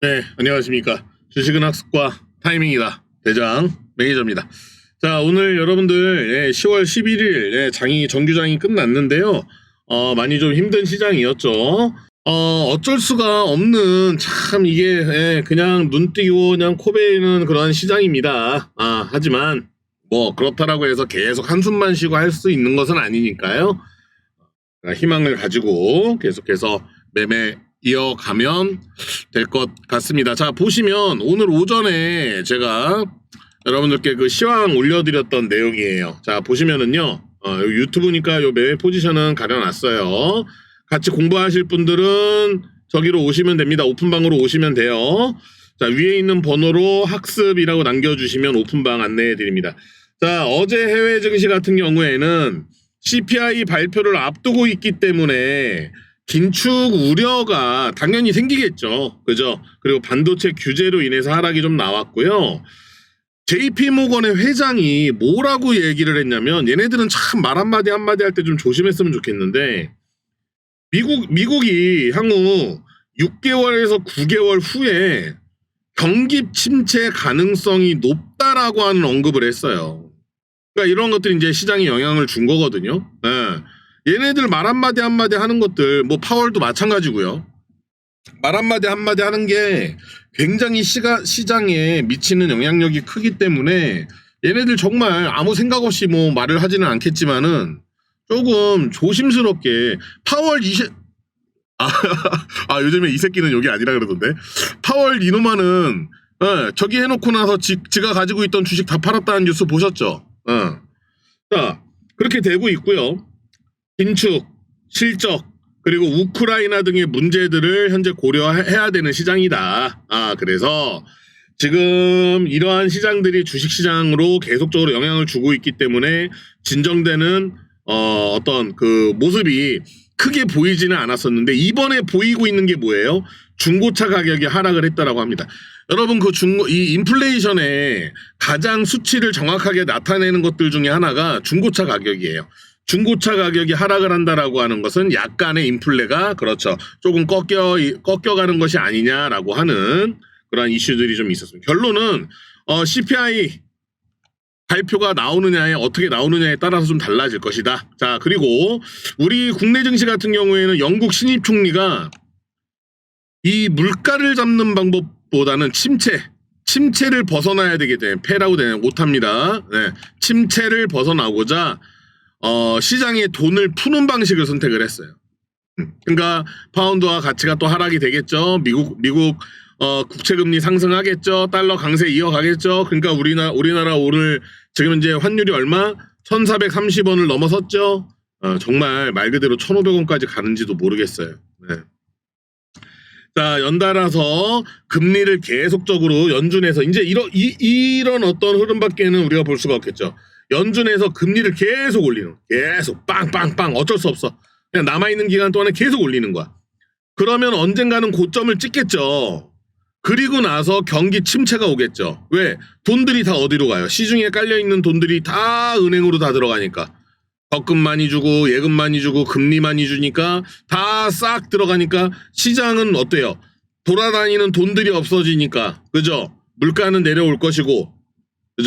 네, 안녕하십니까. 주식은 학습과 타이밍이다. 대장 매니저입니다. 자, 오늘 여러분들 예, 10월 11일 예, 장이 정규장이 끝났는데요. 어, 많이 좀 힘든 시장이었죠. 어, 어쩔 수가 없는 참 이게 예, 그냥 눈 띄고 그냥 코 베이는 그런 시장입니다. 아, 하지만 뭐 그렇다라고 해서 계속 한숨만 쉬고 할 수 있는 것은 아니니까요. 아, 희망을 가지고 계속해서 매매 이어가면 될 것 같습니다. 자, 보시면 오늘 오전에 제가 여러분들께 그 시황 올려드렸던 내용이에요. 자, 보시면은요, 어, 유튜브니까 요 매매 포지션은 가려놨어요. 같이 공부하실 분들은 저기로 오시면 됩니다. 오픈방으로 오시면 돼요. 자, 위에 있는 번호로 학습이라고 남겨주시면 오픈방 안내해 드립니다. 자, 어제 해외 증시 같은 경우에는 CPI 발표를 앞두고 있기 때문에 긴축 우려가 당연히 생기겠죠. 그죠? 그리고 반도체 규제로 인해서 하락이 좀 나왔고요. JP 모건의 회장이 뭐라고 얘기를 했냐면 얘네들은 참 말 한마디 한마디 할 때 좀 조심했으면 좋겠는데 미국 미국이 향후 6개월에서 9개월 후에 경기 침체 가능성이 높다라고 하는 언급을 했어요. 그러니까 이런 것들이 이제 시장에 영향을 준 거거든요. 예. 얘네들 말 한마디 한마디 하는 것들, 뭐 파월도 마찬가지고요. 말 한마디 한마디 하는 게 굉장히 시가, 시장에 미치는 영향력이 크기 때문에 얘네들 정말 아무 생각 없이 뭐 말을 하지는 않겠지만은 조금 조심스럽게 파월 20, 아, 아 요즘에 이 새끼는 여기 아니라 그러던데 파월 이노마는 예, 저기 해놓고 나서 지, 지가 가지고 있던 주식 다 팔았다는 뉴스 보셨죠? 어. 자 그렇게 되고 있고요. 긴축, 실적, 그리고 우크라이나 등의 문제들을 현재 고려해야 되는 시장이다. 아, 그래서 지금 이러한 시장들이 주식 시장으로 계속적으로 영향을 주고 있기 때문에 진정되는 어, 어떤 그 모습이 크게 보이지는 않았었는데 이번에 보이고 있는 게 뭐예요? 중고차 가격이 하락을 했다라고 합니다. 여러분 그 중고 이 인플레이션의 가장 수치를 정확하게 나타내는 것들 중에 하나가 중고차 가격이에요. 중고차 가격이 하락을 한다라고 하는 것은 약간의 인플레가 그렇죠. 조금 꺾여 꺾여가는 것이 아니냐라고 하는 그런 이슈들이 좀 있었습니다. 결론은 어, CPI 발표가 나오느냐에 어떻게 나오느냐에 따라서 좀 달라질 것이다. 자 그리고 우리 국내 증시 같은 경우에는 영국 신입 총리가 이 물가를 잡는 방법보다는 침체 침체를 벗어나야 되기 때문에 패라고 되는 못합니다. 네, 침체를 벗어나고자 어, 시장에 돈을 푸는 방식을 선택을 했어요. 음, 그러니까 파운드와 가치가 또 하락이 되겠죠. 미국 미국 어, 국채 금리 상승하겠죠. 달러 강세 이어가겠죠. 그러니까 우리나라 우리나라 오늘 지금 이제 환율이 얼마? 1,430원을 넘어섰죠. 어, 정말 말 그대로 1,500원까지 가는지도 모르겠어요. 네. 자, 연달아서 금리를 계속적으로 연준에서 이제 이런 이, 이런 어떤 흐름 밖에는 우리가 볼 수가 없겠죠. 연준에서 금리를 계속 올리는 계속 빵빵빵. 어쩔 수 없어. 그냥 남아있는 기간 동안에 계속 올리는 거야. 그러면 언젠가는 고점을 찍겠죠. 그리고 나서 경기 침체가 오겠죠. 왜? 돈들이 다 어디로 가요? 시중에 깔려있는 돈들이 다 은행으로 다 들어가니까. 적금 많이 주고 예금 많이 주고 금리 많이 주니까 다 싹 들어가니까 시장은 어때요? 돌아다니는 돈들이 없어지니까. 그죠? 물가는 내려올 것이고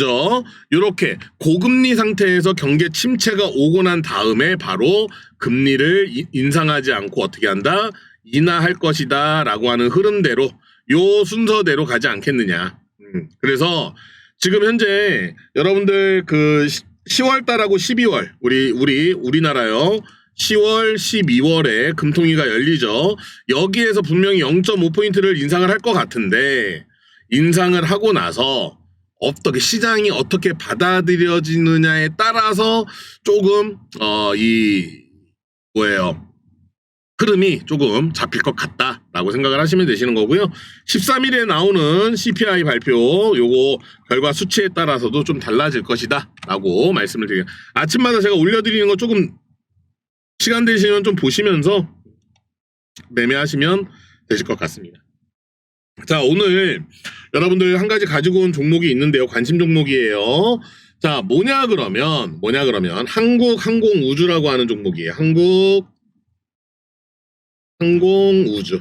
그죠? 이렇게 고금리 상태에서 경계 침체가 오고 난 다음에 바로 금리를 이- 인상하지 않고 어떻게 한다? 인하할 것이다 라고 하는 흐름대로 요 순서대로 가지 않겠느냐. 음, 그래서 지금 현재 여러분들 그 10월 달하고 12월 우리 우리 우리나라요. 10월, 12월에 금통위가 열리죠. 여기에서 분명히 0.5포인트를 인상을 할 것 같은데 인상을 하고 나서 어떻게 시장이 어떻게 받아들여지느냐에 따라서 조금 어 이 뭐예요 흐름이 조금 잡힐 것 같다라고 생각을 하시면 되시는 거고요. 13일에 나오는 CPI 발표 요거 결과 수치에 따라서도 좀 달라질 것이다라고 말씀을 드려요. 아침마다 제가 올려드리는 거 조금 시간 되시면 좀 보시면서 매매하시면 되실 것 같습니다. 자, 오늘 여러분들 한 가지 가지고 온 종목이 있는데요. 관심 종목이에요. 자, 뭐냐 그러면, 뭐냐 그러면, 한국 항공 우주라고 하는 종목이에요. 한국 항공 우주.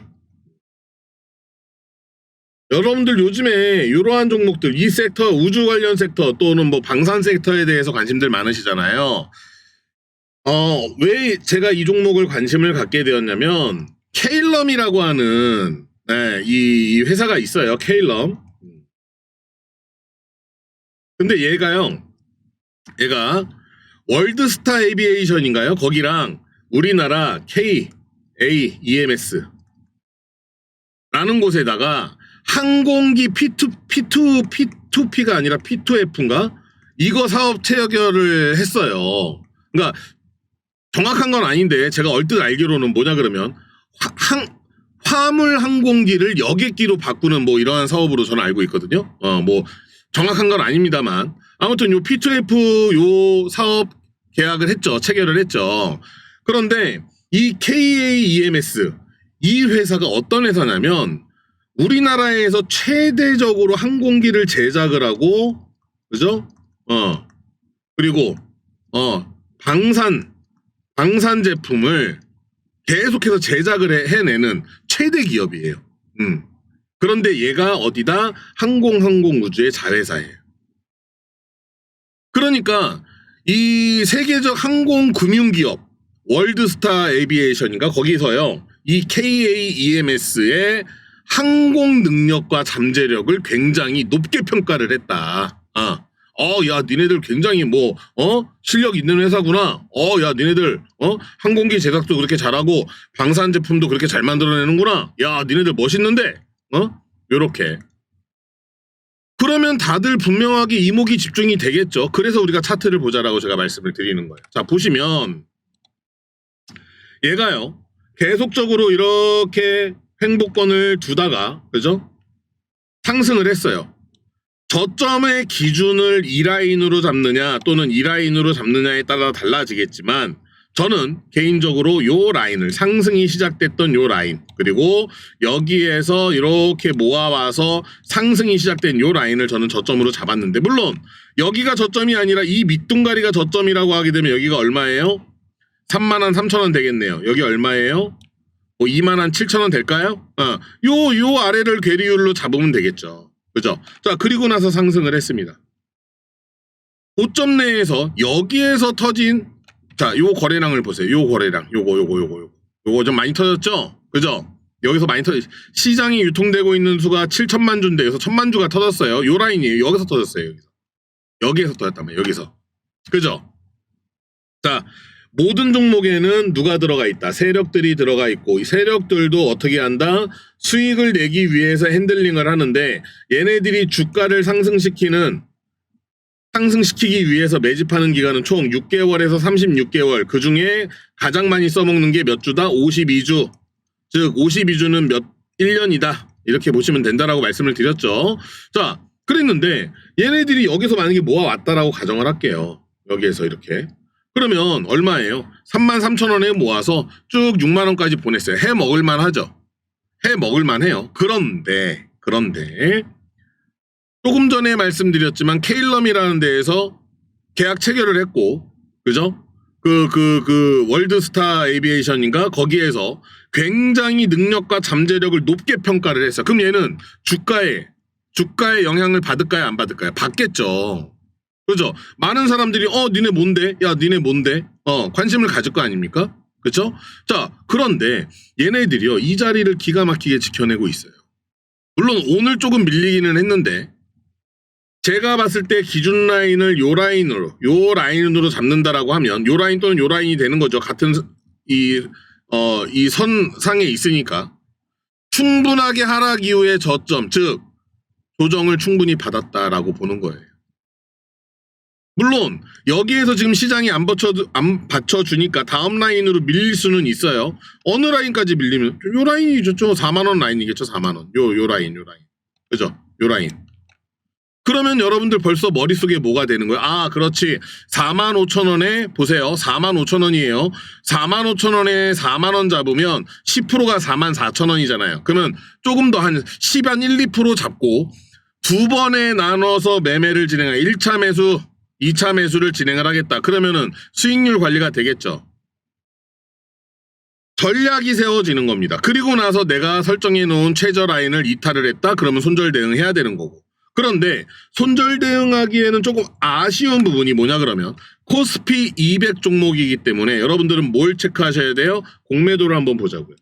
여러분들 요즘에 이러한 종목들, 이 섹터, 우주 관련 섹터 또는 뭐 방산 섹터에 대해서 관심들 많으시잖아요. 어, 왜 제가 이 종목을 관심을 갖게 되었냐면, 케일럼이라고 하는, 네, 이, 이 회사가 있어요. 케일럼. 근데 얘가요, 얘가 월드스타 에비에이션인가요? 거기랑 우리나라 K, A, EMS. 라는 곳에다가 항공기 P2, P2, P2P가 아니라 P2F인가? 이거 사업 체결을 했어요. 그러니까 정확한 건 아닌데 제가 얼뜻 알기로는 뭐냐 그러면 화, 항, 화물 항공기를 여객기로 바꾸는 뭐 이러한 사업으로 저는 알고 있거든요. 어, 뭐 정확한 건 아닙니다만 아무튼 요 P2F 요 사업 계약을 했죠. 체결을 했죠. 그런데 이 KAEMS 이 회사가 어떤 회사냐면 우리나라에서 최대적으로 항공기를 제작을 하고 그죠? 어 그리고 어 방산 방산 제품을 계속해서 제작을 해, 해내는 최대 기업이에요. 음. 그런데 얘가 어디다 항공 항공 우주의 자회사예요. 그러니까 이 세계적 항공 금융 기업 월드스타 에비에이션인가 거기서요. 이 KAEMS의 항공 능력과 잠재력을 굉장히 높게 평가를 했다. 아. 어, 야, 니네들 굉장히 뭐, 어, 실력 있는 회사구나. 어, 야, 니네들, 어, 항공기 제작도 그렇게 잘하고, 방산 제품도 그렇게 잘 만들어내는구나. 야, 니네들 멋있는데, 어? 요렇게. 그러면 다들 분명하게 이목이 집중이 되겠죠. 그래서 우리가 차트를 보자라고 제가 말씀을 드리는 거예요. 자, 보시면, 얘가요, 계속적으로 이렇게 횡보권을 두다가, 그죠? 상승을 했어요. 저점의 기준을 2라인으로 잡느냐 또는 2라인으로 잡느냐에 따라 달라지겠지만 저는 개인적으로 요 라인을 상승이 시작됐던 요 라인 그리고 여기에서 이렇게 모아와서 상승이 시작된 요 라인을 저는 저점으로 잡았는데 물론 여기가 저점이 아니라 이 밑둥가리가 저점이라고 하게 되면 여기가 얼마예요? 3만원 3천원 되겠네요 여기 얼마예요? 뭐 2만원 7천원 될까요? 어, 요, 요 아래를 괴리율로 잡으면 되겠죠 그죠? 자, 그리고 나서 상승을 했습니다. 고점 내에서 여기에서 터진 자, 요 거래량을 보세요. 요 거래량. 요거 요거 요거 요거. 요거 좀 많이 터졌죠? 그죠? 여기서 많이 터졌 시장이 유통되고 있는 수가 7천만 주인데 여기서 천만 주가 터졌어요. 요 라인이에요. 여기서 터졌어요. 여기서. 여기에서 터졌단 말이에요. 여기서. 그죠? 자, 모든 종목에는 누가 들어가 있다. 세력들이 들어가 있고 이 세력들도 어떻게 한다? 수익을 내기 위해서 핸들링을 하는데 얘네들이 주가를 상승시키는 상승시키기 위해서 매집하는 기간은 총 6개월에서 36개월. 그 중에 가장 많이 써먹는 게 몇 주다? 52주. 즉 52주는 몇 1년이다. 이렇게 보시면 된다라고 말씀을 드렸죠. 자, 그랬는데 얘네들이 여기서 만약에 모아왔다라고 가정을 할게요. 여기에서 이렇게. 그러면 얼마예요? 3만 3천 원에 모아서 쭉 6만 원까지 보냈어요. 해 먹을만 하죠. 해 먹을만 해요. 그런데 그런데 조금 전에 말씀드렸지만 케일럼이라는 데에서 계약 체결을 했고 그죠? 그 그 그 월드스타 에비에이션인가 거기에서 굉장히 능력과 잠재력을 높게 평가를 했어. 그럼 얘는 주가에 주가에 영향을 받을까요? 안 받을까요? 받겠죠. 그죠? 많은 사람들이 어 니네 뭔데? 야 니네 뭔데? 어 관심을 가질 거 아닙니까? 그렇죠? 자 그런데 얘네들이요 이 자리를 기가 막히게 지켜내고 있어요. 물론 오늘 조금 밀리기는 했는데 제가 봤을 때 기준 라인을 요 라인으로 요 라인으로 잡는다라고 하면 요 라인 또는 요 라인이 되는 거죠. 같은 이 어 이 선상에 있으니까 충분하게 하락 이후의 저점 즉 조정을 충분히 받았다라고 보는 거예요. 물론 여기에서 지금 시장이 안 받쳐 안 받쳐 주니까 다음 라인으로 밀릴 수는 있어요. 어느 라인까지 밀리면 요 라인이 저쪽 4만 원 라인이겠죠. 4만 원. 요 요 라인 요 라인. 그죠? 요 라인. 그러면 여러분들 벌써 머릿속에 뭐가 되는 거예요? 아, 그렇지. 4만 5천 원에 보세요. 4만 5천 원이에요. 4만 5천 원에 4만 원 잡으면 10%가 4만 4천 원이잖아요. 그러면 조금 더 한 10, 한 1, 2% 잡고 두 번에 나눠서 매매를 진행해. 1차 매수, 2차 매수를 진행을 하겠다. 그러면은 수익률 관리가 되겠죠. 전략이 세워지는 겁니다. 그리고 나서 내가 설정해 놓은 최저 라인을 이탈을 했다? 그러면 손절 대응해야 되는 거고. 그런데 손절 대응하기에는 조금 아쉬운 부분이 뭐냐 그러면 코스피 200 종목이기 때문에 여러분들은 뭘 체크하셔야 돼요? 공매도를 한번 보자고요.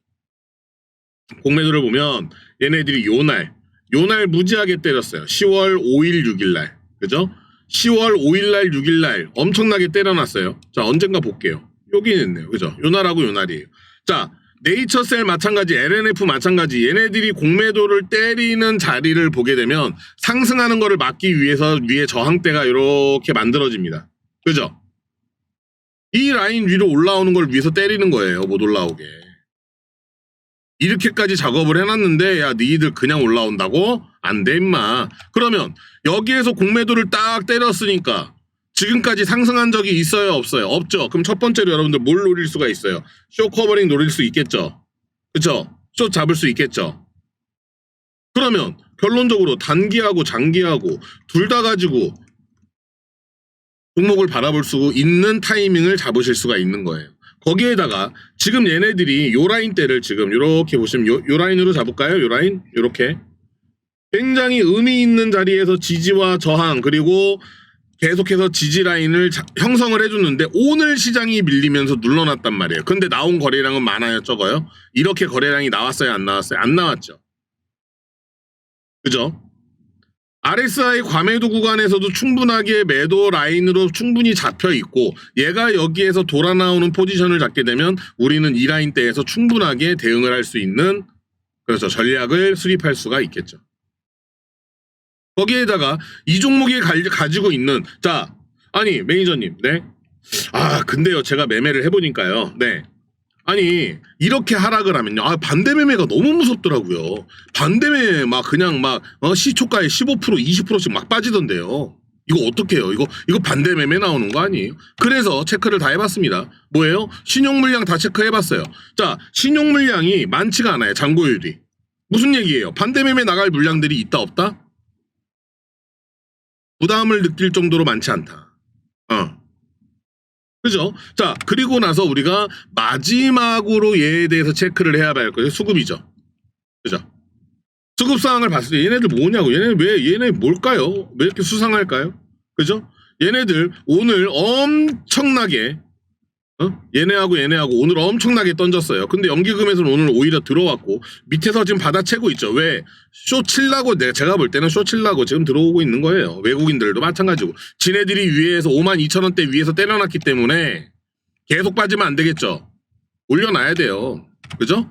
공매도를 보면 얘네들이 요날 요날 무지하게 때렸어요. 10월 5일 6일 날. 그죠? 10월 5일 날 6일 날 엄청나게 때려놨어요. 자, 언젠가 볼게요. 여기 있네요. 그죠? 요날하고 요날이에요. 자, 네이처셀 마찬가지, LNF 마찬가지, 얘네들이 공매도를 때리는 자리를 보게 되면 상승하는 거를 막기 위해서 위에 저항대가 이렇게 만들어집니다. 그죠? 이 라인 위로 올라오는 걸 위해서 때리는 거예요. 못 올라오게. 이렇게까지 작업을 해놨는데 야 니들 그냥 올라온다고? 안 돼 임마. 그러면 여기에서 공매도를 딱 때렸으니까 지금까지 상승한 적이 있어요 없어요? 없죠. 그럼 첫 번째로 여러분들 뭘 노릴 수가 있어요? 쇼 커버링 노릴 수 있겠죠. 그쵸? 쇼 잡을 수 있겠죠. 그러면 결론적으로 단기하고 장기하고 둘 다 가지고 종목을 바라볼 수 있는 타이밍을 잡으실 수가 있는 거예요. 거기에다가 지금 얘네들이 요 라인대를 지금 요렇게 보시면 요, 요 라인으로 잡을까요? 요 라인? 요렇게. 굉장히 의미 있는 자리에서 지지와 저항 그리고 계속해서 지지 라인을 자- 형성을 해줬는데 오늘 시장이 밀리면서 눌러놨단 말이에요. 근데 나온 거래량은 많아요, 적어요? 이렇게 거래량이 나왔어요, 안 나왔어요? 안 나왔죠. 그죠? RSI 과매도 구간에서도 충분하게 매도 라인으로 충분히 잡혀 있고 얘가 여기에서 돌아 나오는 포지션을 잡게 되면 우리는 이 라인 대에서 충분하게 대응을 할 수 있는 그래서 전략을 수립할 수가 있겠죠. 거기에다가 이 종목이 가, 가지고 있는 자 아니 매니저님 네. 아 근데요 제가 매매를 해보니까요 네. 아니 이렇게 하락을 하면요. 아 반대 매매가 너무 무섭더라고요. 반대 매매 막 그냥 막 어, 시초가에 15% 20%씩 막 빠지던데요. 이거 어떡해요? 이거 이거 반대 매매 나오는 거 아니에요? 그래서 체크를 다 해봤습니다. 뭐예요? 신용 물량 다 체크해봤어요. 자 신용 물량이 많지가 않아요 잔고율이. 무슨 얘기예요? 반대 매매 나갈 물량들이 있다 없다? 부담을 느낄 정도로 많지 않다. 어 그죠? 자, 그리고 나서 우리가 마지막으로 얘에 대해서 체크를 해야 할 거예요. 수급이죠. 그죠? 수급 상황을 봤을 때 얘네들 뭐냐고. 얘네 왜, 얘네 뭘까요? 왜 이렇게 수상할까요? 그죠? 얘네들 오늘 엄청나게, 어? 얘네하고 얘네하고 오늘 엄청나게 던졌어요. 근데 연기금에서는 오늘 오히려 들어왔고, 밑에서 지금 받아채고 있죠. 왜? 쇼 칠라고, 내가 제가 볼 때는 쇼 칠라고 지금 들어오고 있는 거예요. 외국인들도 마찬가지고. 지네들이 위에서 5만 2천 원대 위에서 때려놨기 때문에 계속 빠지면 안 되겠죠. 올려놔야 돼요. 그죠?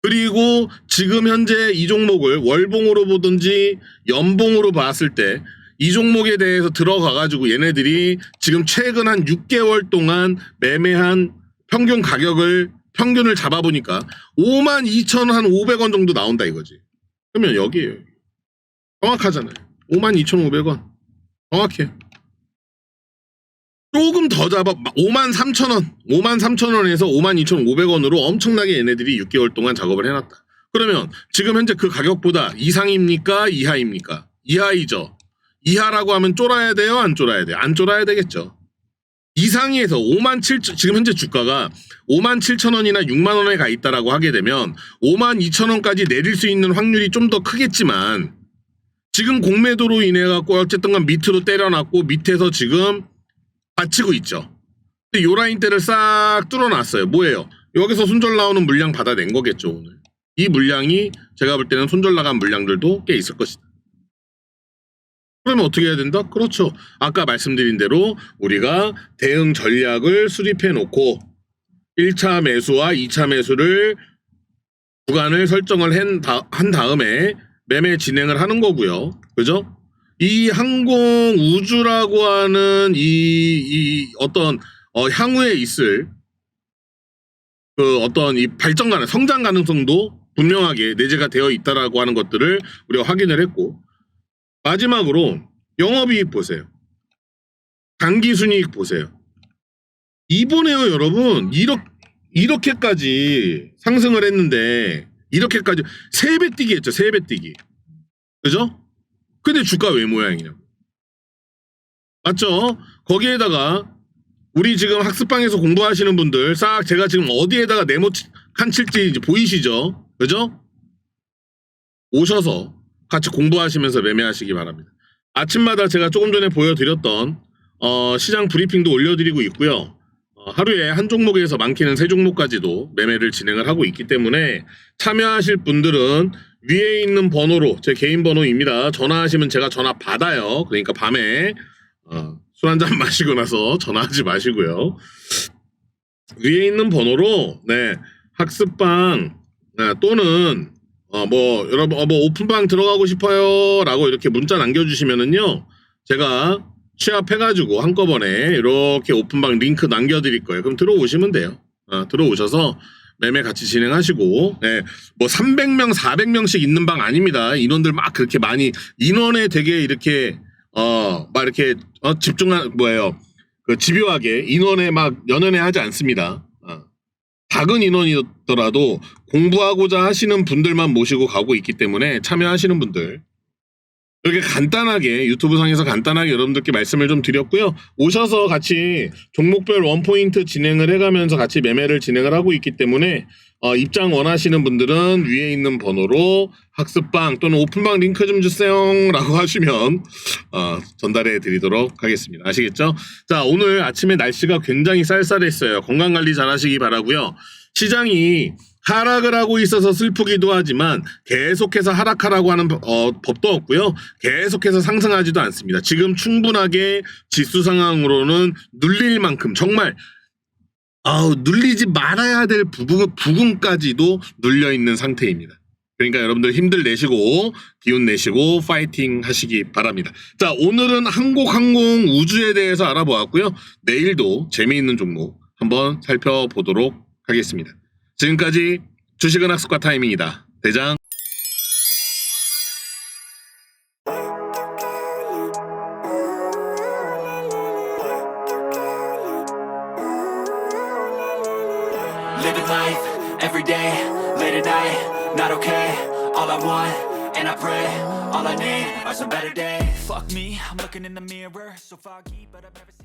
그리고 지금 현재 이 종목을 월봉으로 보든지 연봉으로 봤을 때 이 종목에 대해서 들어가가지고 얘네들이 지금 최근 한 6개월 동안 매매한 평균 가격을 평균을 잡아보니까 5만 2천 한 500원 정도 나온다 이거지. 그러면 여기에요. 정확하잖아요. 5만 2,500원. 정확해. 조금 더 잡아 5만 3천 원, 5만 3천 원에서 5만 2,500원으로 엄청나게 얘네들이 6개월 동안 작업을 해놨다. 그러면 지금 현재 그 가격보다 이상입니까? 이하입니까? 이하이죠. 이하라고 하면 쫄아야 돼요? 안 쫄아야 돼요? 안 쫄아야 되겠죠. 이상에서 5만 7천 지금 현재 주가가 5만 7천 원이나 6만 원에 가 있다라고 하게 되면 5만 2천 원까지 내릴 수 있는 확률이 좀 더 크겠지만 지금 공매도로 인해 갖고 어쨌든 간 밑으로 때려놨고 밑에서 지금 받치고 있죠. 근데 요 라인대를 싹 뚫어놨어요. 뭐예요? 여기서 손절 나오는 물량 받아낸 거겠죠 오늘. 이 물량이 제가 볼 때는 손절 나간 물량들도 꽤 있을 것이다. 그러면 어떻게 해야 된다? 그렇죠. 아까 말씀드린 대로 우리가 대응 전략을 수립해 놓고 1차 매수와 2차 매수를 구간을 설정을 한, 다음에 매매 진행을 하는 거고요. 그죠? 이 항공 우주라고 하는 이, 이 어떤 어, 향후에 있을 그 어떤 이 발전 가능, 성장 가능성도 분명하게 내재가 되어 있다라고 하는 것들을 우리가 확인을 했고 마지막으로 영업이익 보세요. 단기순이익 보세요. 이번에요, 여러분. 이렇게, 이렇게까지 상승을 했는데, 이렇게까지, 세 배 뛰기 했죠, 세 배 뛰기. 그죠? 근데 주가 왜 모양이냐고. 맞죠? 거기에다가, 우리 지금 학습방에서 공부하시는 분들 싹 제가 지금 어디에다가 네모 칸 칠지 이제 보이시죠? 그죠? 오셔서 같이 공부하시면서 매매하시기 바랍니다. 아침마다 제가 조금 전에 보여드렸던 어, 시장 브리핑도 올려드리고 있고요. 어, 하루에 한 종목에서 많게는 세 종목까지도 매매를 진행을 하고 있기 때문에 참여하실 분들은 위에 있는 번호로 제 개인 번호입니다. 전화하시면 제가 전화 받아요. 그러니까 밤에 어, 술 한 잔 마시고 나서 전화하지 마시고요. 위에 있는 번호로 네 학습방 네, 또는 어, 뭐 여러분 어, 뭐 오픈방 들어가고 싶어요 라고 이렇게 문자 남겨주시면은요 제가 취합해가지고 한꺼번에 이렇게 오픈방 링크 남겨드릴 거예요. 그럼 들어오시면 돼요. 어, 들어오셔서 매매 같이 진행하시고, 네, 뭐 300명, 400명씩 있는 방 아닙니다. 인원들 막 그렇게 많이 인원에 되게 이렇게 어, 막 이렇게 어, 집중한 뭐예요? 그 집요하게 인원에 막 연연해 하지 않습니다. 어. 작은 인원이더라도 공부하고자 하시는 분들만 모시고 가고 있기 때문에 참여하시는 분들 이렇게 간단하게 유튜브 상에서 간단하게 여러분들께 말씀을 좀 드렸고요. 오셔서 같이 종목별 원포인트 진행을 해가면서 같이 매매를 진행을 하고 있기 때문에 어, 입장 원하시는 분들은 위에 있는 번호로 학습방 또는 오픈방 링크 좀 주세요 라고 하시면 어, 전달해 드리도록 하겠습니다. 아시겠죠? 자 오늘 아침에 날씨가 굉장히 쌀쌀했어요. 건강 관리 잘 하시기 바라고요. 시장이 하락을 하고 있어서 슬프기도 하지만 계속해서 하락하라고 하는 어, 법도 없고요. 계속해서 상승하지도 않습니다. 지금 충분하게 지수 상황으로는 눌릴 만큼 정말 아우 눌리지 말아야 될 부분 부분까지도 눌려 있는 상태입니다. 그러니까 여러분들 힘들 내시고 기운 내시고 파이팅 하시기 바랍니다. 자 오늘은 한국항공 우주에 대해서 알아보았고요. 내일도 재미있는 종목 한번 살펴보도록 하겠습니다. 지금까지 주식은 학습과 타이밍이다. 대장. I'm looking in the mirror, so foggy, but I've never seen.